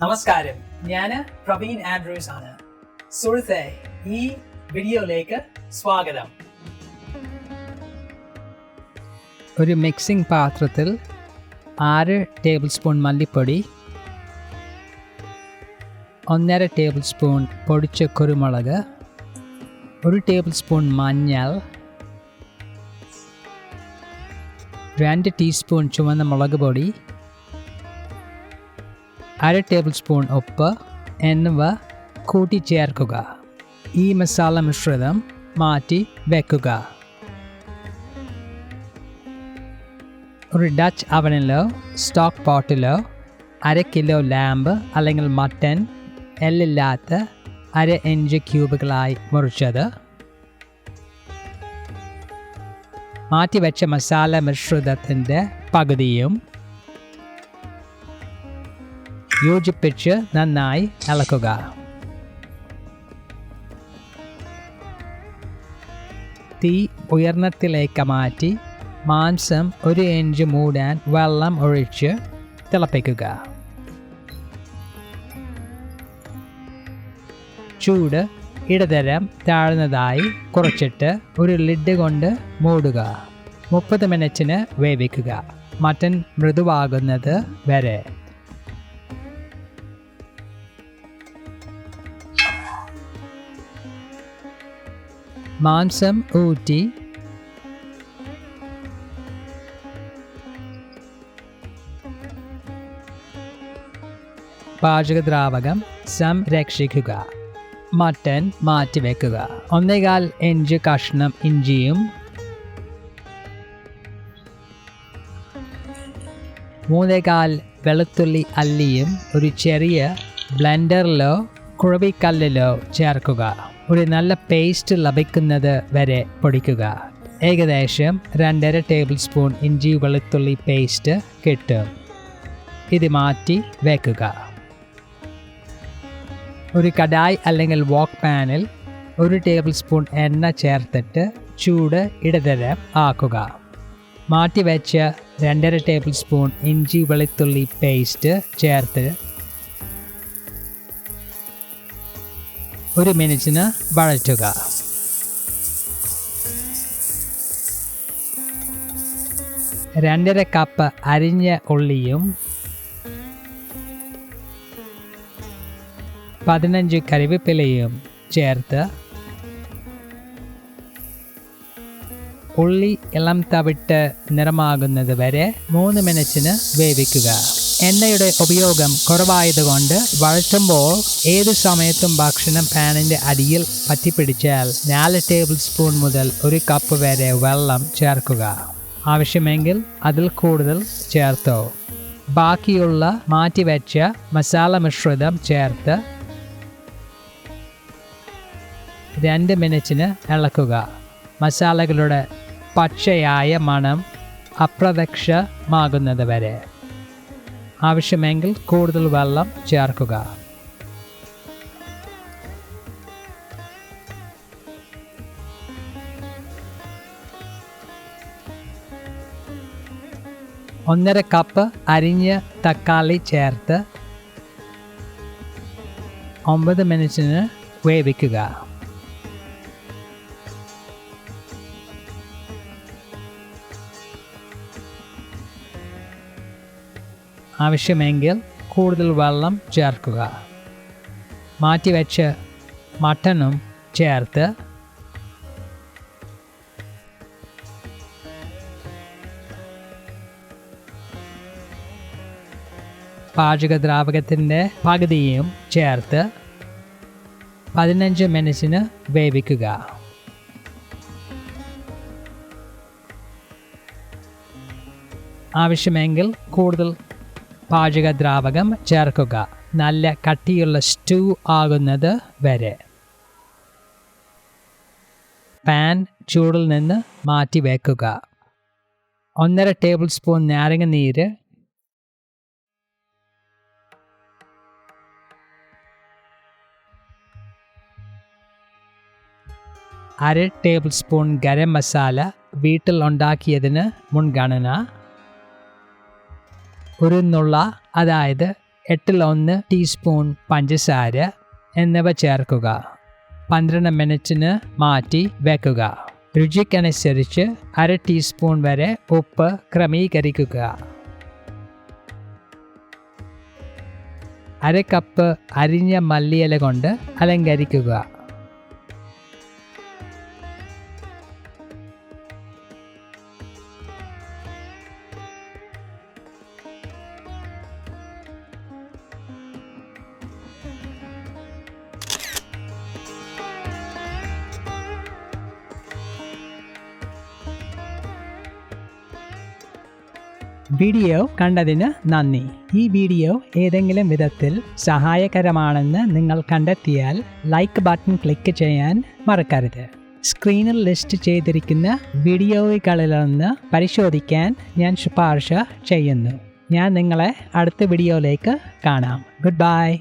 നമസ്കാരം. ഞാൻ പ്രവീൺ ആൻഡ്രൂസ് ആണ്. സുഹൃത്തെ ഈ വീഡിയോയിലേക്ക് സ്വാഗതം. ഒരു മിക്സിംഗ് പാത്രത്തിൽ ആറ് ടേബിൾ സ്പൂൺ മല്ലിപ്പൊടി ഒന്നര ടേബിൾ സ്പൂൺ പൊടിച്ച കുരുമുളക് ഒരു ടേബിൾ സ്പൂൺ മഞ്ഞൾ രണ്ട് ടീസ്പൂൺ ചുവന്ന മുളക് പൊടി അര ടേബിൾ സ്പൂൺ ഉപ്പ് എന്നിവ കൂട്ടിച്ചേർക്കുക. ഈ മസാല മിശ്രിതം മാറ്റി വെക്കുക. ഒരു ഡച്ച് അവനിലോ സ്റ്റോക്ക് പോട്ടിലോ അര കിലോ ലാമ്പ് അല്ലെങ്കിൽ മട്ടൻ എല്ലില്ലാത്ത അര ഇഞ്ച് ക്യൂബുകളായി മുറിച്ചത്. മാറ്റിവെച്ച മസാല മിശ്രിതത്തിന്റെ പകുതിയും യോജിപ്പിച്ച് നന്നായി ഇളക്കുക. തീ ഉയർന്നത്തിലേക്ക് മാറ്റി മാംസം ഒരു ഇഞ്ച് മൂടാൻ വെള്ളം ഒഴിച്ച് തിളപ്പിക്കുക. ചൂട് ഇടതരം താഴ്ന്നതായി കുറച്ചിട്ട് ഒരു ലിഡ് കൊണ്ട് മൂടുക. മുപ്പത് മിനിറ്റിന് വേവിക്കുക. മട്ടൻ മൃദുവാകുന്നത് വരെ. മാംസം ഊറ്റി. പാചകദ്രാവകം സംരക്ഷിക്കുക. മട്ടൻ മാറ്റിവെക്കുക. ഒന്നേകാൽ ഇഞ്ച് കഷ്ണം ഇഞ്ചിയും. മൂന്നേകാൽ വെളുത്തുള്ളി അല്ലിയും. ഒരു ചെറിയ ബ്ലെൻഡറിലോ കുഴവിക്കല്ലിലോ ചേർക്കുക. ഒരു നല്ല പേസ്റ്റ് ലഭിക്കുന്നത് വരെ പൊടിക്കുക. ഏകദേശം രണ്ടര ടേബിൾ സ്പൂൺ ഇഞ്ചി വെളുത്തുള്ളി പേസ്റ്റ് കിട്ടും. ഇത് മാറ്റി വയ്ക്കുക ഒരു കടായ് അല്ലെങ്കിൽ വോക്ക് പാനിൽ ഒരു ടേബിൾ സ്പൂൺ എണ്ണ ചേർത്തിട്ട് ചൂട് ഇടതരം ആക്കുക. മാറ്റിവെച്ച രണ്ടര ടേബിൾ സ്പൂൺ ഇഞ്ചി വെളുത്തുള്ളി പേസ്റ്റ് ചേർത്ത് ഒരു മിനിറ്റിന് വഴറ്റുക. രണ്ടര കപ്പ് അരിഞ്ഞ ഉള്ളിയും പതിനഞ്ച് കരിവേപ്പിലയും ചേർത്ത് ഉള്ളി ഇളം തവിട്ട് നിറമാകുന്നത് വരെ മൂന്ന് മിനിറ്റിന് വേവിക്കുക. എണ്ണയുടെ ഉപയോഗം കുറവായതുകൊണ്ട് വഴറ്റുമ്പോൾ ഏത് സമയത്തും ഭക്ഷണം പാനിന്റെ അടിയിൽ പറ്റിപ്പിടിച്ചാൽ നാല് ടേബിൾ സ്പൂൺ മുതൽ ഒരു കപ്പ് വരെ വെള്ളം ചേർക്കുക. ആവശ്യമെങ്കിൽ അതിൽ കൂടുതൽ ചേർത്തോ. ബാക്കിയുള്ള മാറ്റിവെച്ച മസാല മിശ്രിതം ചേർത്ത് രണ്ട് മിനിറ്റിന് ഇളക്കുക. മസാലകളുടെ പച്ചയായ മണം അപ്രദക്ഷമാകുന്നത് വരെ. ആവശ്യമെങ്കിൽ കൂടുതൽ വെള്ളം ചേർക്കുക. ഒന്നര കപ്പ് അരിഞ്ഞ തക്കാളി ചേർത്ത് ഒമ്പത് മിനിറ്റിന് വേവിക്കുക. ആവശ്യമെങ്കിൽ കൂടുതൽ വെള്ളം ചേർക്കുക. മാറ്റിവെച്ച് മട്ടനും ചേർത്ത് പാചകദ്രാവകത്തിന്റെ പകുതിയും ചേർത്ത് പതിനഞ്ച് മിനിറ്റിന് വേവിക്കുക. ആവശ്യമെങ്കിൽ കൂടുതൽ പാചകദ്രാവകം ചേർക്കുക. നല്ല കട്ടിയുള്ള സ്റ്റൂ ആകുന്നത് വരെ. പാൻ ചൂടിൽ നിന്ന് മാറ്റി വയ്ക്കുക ഒന്നര ടേബിൾ സ്പൂൺ നാരങ്ങ നീര്. അര ടേബിൾ സ്പൂൺ ഗരം മസാല വീട്ടിൽ ഉണ്ടാക്കിയതിന് മുൻഗണന. ഒരു നുള്ള അതായത് എട്ടിലൊന്ന് ടീസ്പൂൺ പഞ്ചസാര എന്നിവ ചേർക്കുക. പന്ത്രണ്ട് മിനിറ്റിന് മാറ്റി വെക്കുക. രുചിക്കനുസരിച്ച് അര ടീസ്പൂൺ വരെ ഉപ്പ് ക്രമീകരിക്കുക. അര കപ്പ് അരിഞ്ഞ മല്ലിയില കൊണ്ട് അലങ്കരിക്കുക. വീഡിയോ കണ്ടതിന് നന്ദി. ഈ വീഡിയോ ഏതെങ്കിലും വിധത്തിൽ സഹായകരമാണെന്ന് നിങ്ങൾ കണ്ടെത്തിയാൽ ലൈക്ക് ബട്ടൺ ക്ലിക്ക് ചെയ്യാൻ മറക്കരുത്. സ്ക്രീനിൽ ലിസ്റ്റ് ചെയ്തിരിക്കുന്ന വീഡിയോകളിലൊന്ന് പരിശോധിക്കാൻ ഞാൻ ശുപാർശ ചെയ്യുന്നു. ഞാൻ നിങ്ങളെ അടുത്ത വീഡിയോയിലേക്ക് കാണാം. Good bye